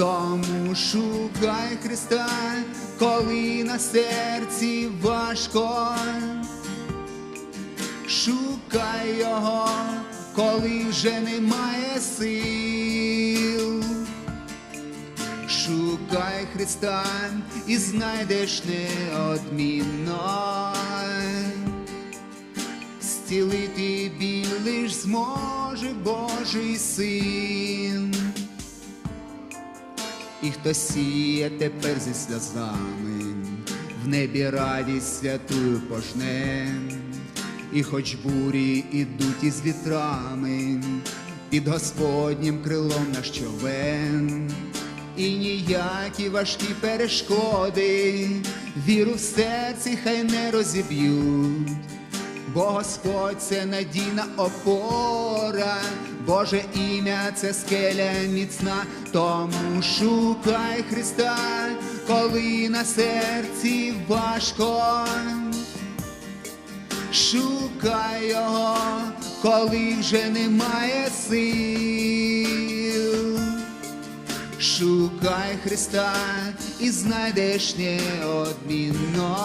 Тому шукай Христа, коли на серці важко. Шукай його, коли вже немає сил. Шукай Христа і знайдеш неодмінно. Зцілити біль лиш зможе Божий син. І хто сіє тепер зі сльозами, в небі радість святую пожне, і хоч бурі ідуть із вітрами, під Господнім крилом наш човен, і ніякі важкі перешкоди, віру в серці хай не розіб'ють. Бо Господь це надійна опора, Боже ім'я це скеля міцна, тому шукай Христа, коли на серці важко. Шукай його, коли вже немає сил. Шукай Христа і знайдеш неодмінно.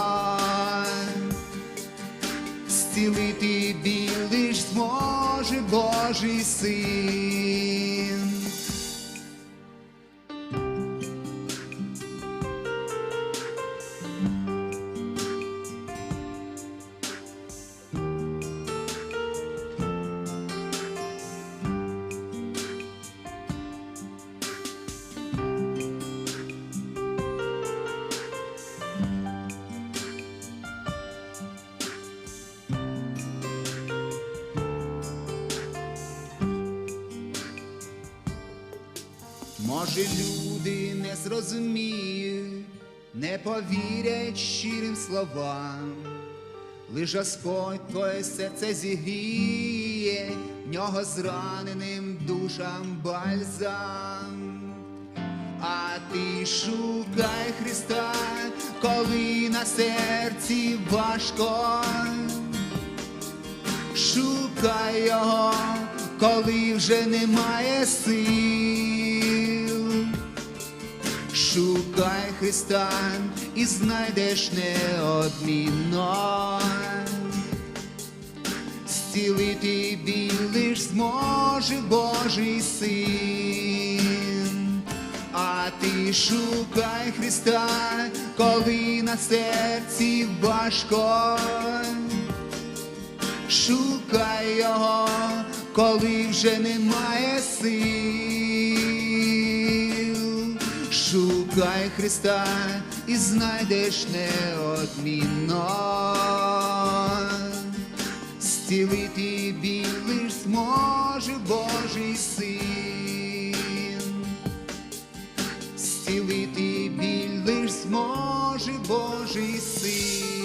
Зцілити біль лиш зможе Божий син. Може, люди не зрозуміють, не повірять щирим словам, лиш Господь твоє серце зігріє, в нього зраненим душам бальзам. А ти шукай Христа, коли на серці важко. Шукай його, коли вже немає сил. Шукай Христа і знайдеш неодмінно. Зцілити біль лиш зможе Божий син. А ти шукай Христа, коли на серці важко. Шукай його, коли вже немає сил. Шукай Христа і знайдеш неодмінно. Стілити білий зможе Божий син. стілити білий зможе Божий син.